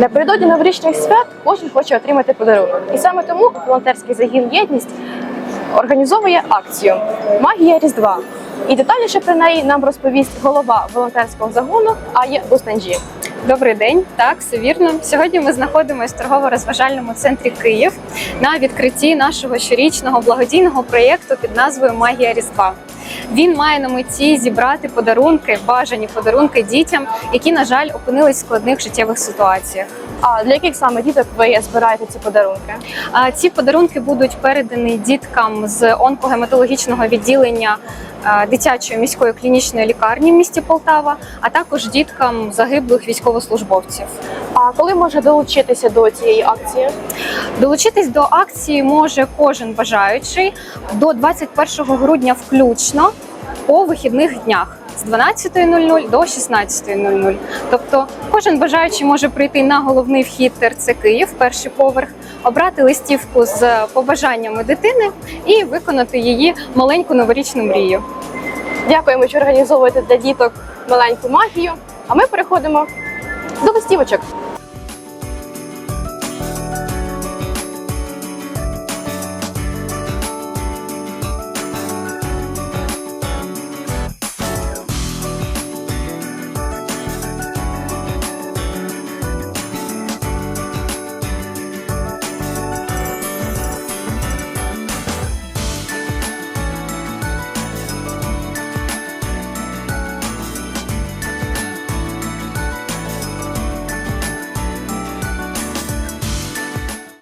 Напередодні новорічних свят кожен хоче отримати подарунок. І саме тому волонтерський загін єдність організовує акцію Магія Різдва. І детальніше про неї нам розповість голова волонтерського загону Ая Бустанджі. Добрий день, так все вірно. Сьогодні ми знаходимося в торгово-розважальному центрі Київ на відкритті нашого щорічного благодійного проєкту під назвою Магія Різдва. Він має на меті зібрати подарунки, бажані подарунки дітям, які, на жаль, опинились в складних життєвих ситуаціях. А для яких саме діток ви збираєте ці подарунки? А Ці подарунки будуть передані діткам з онкогематологічного відділення дитячої міської клінічної лікарні в місті Полтава, а також діткам загиблих військовослужбовців. А коли можна долучитися до цієї акції? Долучитись до акції може кожен бажаючий до 21 грудня включно по вихідних днях з 12.00 до 16.00. Тобто кожен бажаючий може прийти на головний вхід ТРЦ Київ, перший поверх, обрати листівку з побажаннями дитини і виконати її маленьку новорічну мрію. Дякуємо, що організовуєте для діток маленьку магію. А ми переходимо до листівочок.